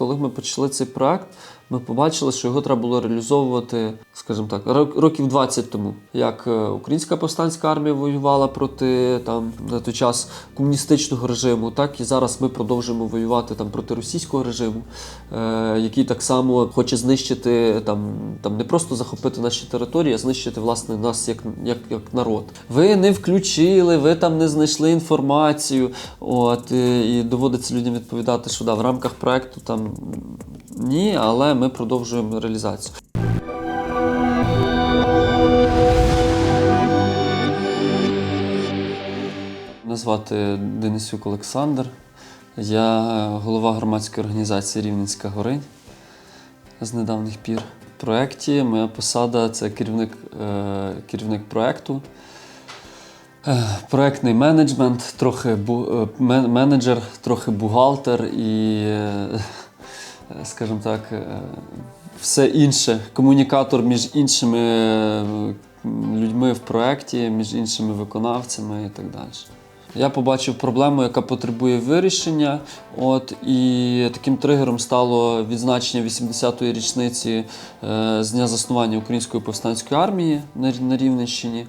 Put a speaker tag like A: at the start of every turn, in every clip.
A: коли ми почали цей проект, ми побачили, що його треба було реалізовувати, скажімо так, рок- років 20 тому. Як е, українська повстанська армія воювала проти там на той час комуністичного режиму, так і зараз ми продовжуємо воювати там проти російського режиму, е, який так само хоче знищити там, там не просто захопити наші території, а знищити власне нас як, як, як народ. Ви не включили, ви там не знайшли інформацію. От е, і доводиться людям відповідати, що да, в рамках проекту там ні, але ми продовжуємо реалізацію. Мене звати Денисюк Олександр. Я голова громадської організації Рівненська Горинь з недавніх пір. В проєкті моя посада це керівник, е, керівник проєкту. Е, Проектний менеджмент, трохи е, менеджер, трохи бухгалтер і, скажімо так, е, все інше. Комунікатор між іншими е, людьми в проєкті, між іншими виконавцями і так далі. Я побачив проблему, яка потребує вирішення. От і таким тригером стало відзначення 80-ї річниці е, з дня заснування Української повстанської армії на, на Рівненщині.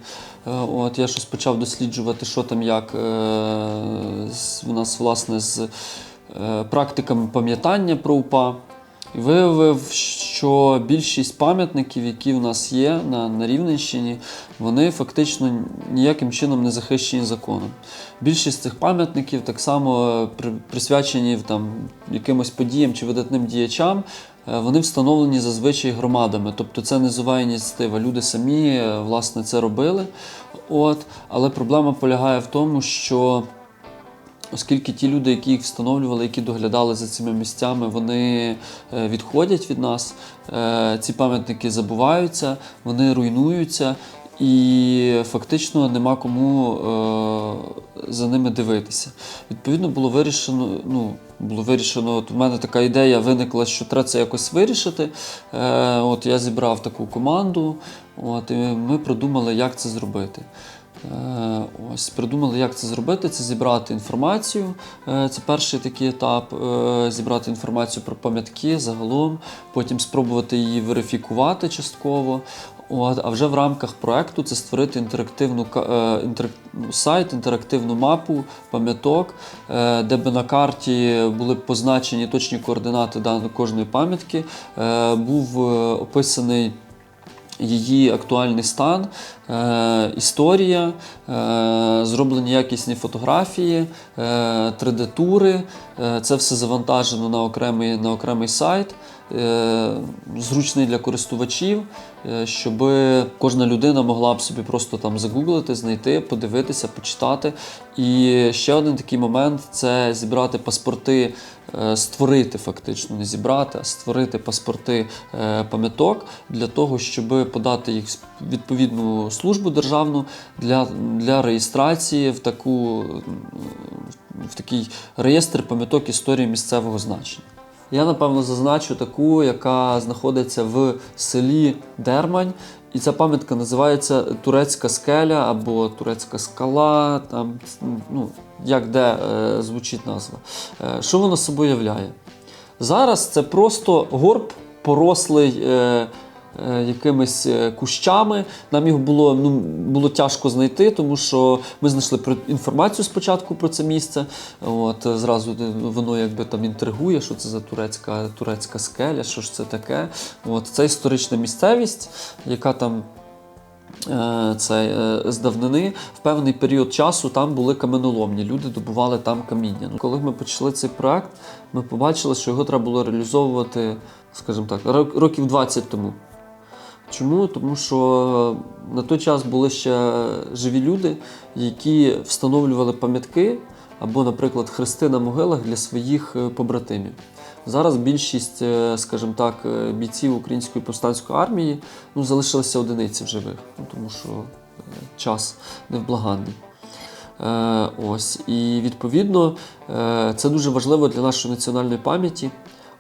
A: Е, от я щось почав досліджувати, що там як е, з, у нас власне з практиками пам'ятання про УПА. І виявив, що більшість пам'ятників, які в нас є на, на Рівненщині, вони фактично ніяким чином не захищені законом. Більшість цих пам'ятників так само е, при- присвячені там, якимось подіям чи видатним діячам. е, Вони встановлені зазвичай громадами, тобто це низова ініціатива. Люди самі е, власне це робили. От, але проблема полягає в тому, що Оскільки ті люди, які їх встановлювали, які доглядали за цими місцями, вони е, відходять від нас, е, ці пам'ятники забуваються, вони руйнуються, і фактично нема кому е, за ними дивитися. Відповідно, було вирішено. Ну, було вирішено, от у мене така ідея виникла, що треба це якось вирішити. Е, от я зібрав таку команду, от, і ми продумали, як це зробити. Е, Ось придумали, як це зробити. Це зібрати інформацію. Е, Це перший такий етап. е, Зібрати інформацію про пам'ятки загалом, потім спробувати її верифікувати частково. От, а вже в рамках проекту це створити інтерактивну інтерак- ну, сайт, інтерактивну мапу пам'яток, де би на карті були позначені точні координати кожної пам'ятки. Був описаний її актуальний стан, е, історія, е, зроблені якісні фотографії, е, 3D-тури. Е, це все завантажено на окремий, на окремий сайт, зручний для користувачів, е, щоб кожна людина могла б собі просто там загуглити, знайти, подивитися, почитати. І ще один такий момент це зібрати паспорти, е, створити фактично, не зібрати, а створити паспорти е, пам'яток для того, щоб подати їх в відповідну службу державну для, для реєстрації в таку в такий реєстр пам'яток історії місцевого значення. Я напевно зазначу таку, яка знаходиться в селі Дермань. І ця пам'ятка називається Турецька скеля або Турецька скала, там, ну, як де е, звучить назва. Е, що воно собою являє? Зараз це просто горб порослий е, якимись е, кущами. Нам його було, ну, було тяжко знайти, тому що ми знайшли інформацію спочатку про це місце. От, е, зразу е, воно якби там інтригує, що це за турецька, турецька скеля, що ж це таке. От, це історична місцевість, яка там е, це е, з давнини в певний період часу там були каменоломні, люди добували там каміння. Ну, Коли ми почали цей проект, ми побачили, що його треба було реалізовувати, скажімо так, років 20 тому. Чому? Тому що на той час були ще живі люди, які встановлювали пам'ятки або, наприклад, хрести на могилах для своїх е, побратимів. Зараз більшість, е, скажімо так, е, бійців української повстанської армії ну, залишилися одиниці в живих, ну, тому що час невблаганний. Ось. І відповідно це дуже важливо для нашої національної пам'яті,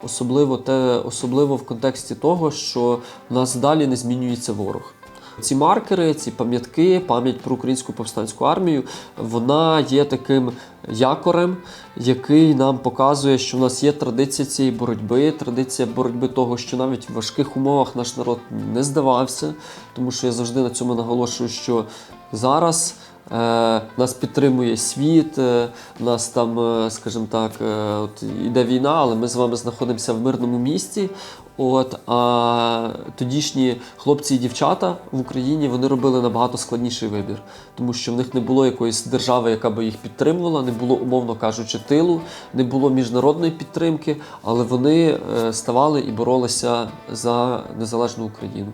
A: особливо, те, особливо в контексті того, що в нас далі не змінюється ворог.
B: Ці маркери, ці пам'ятки, пам'ять про українську повстанську армію, вона є таким якорем, який нам показує, що в нас є традиція цієї боротьби, традиція боротьби того, що навіть в важких умовах наш народ не здавався, тому що я завжди на цьому наголошую, що зараз. Е, нас підтримує світ, е, нас там, е, скажімо так, от іде війна, але ми з вами знаходимося в мирному місті. От, а тодішні хлопці і дівчата в Україні вони робили набагато складніший вибір, тому що в них не було якоїсь держави, яка би їх підтримувала, не було, умовно кажучи, тилу, не було міжнародної підтримки, але вони ставали і боролися за незалежну Україну.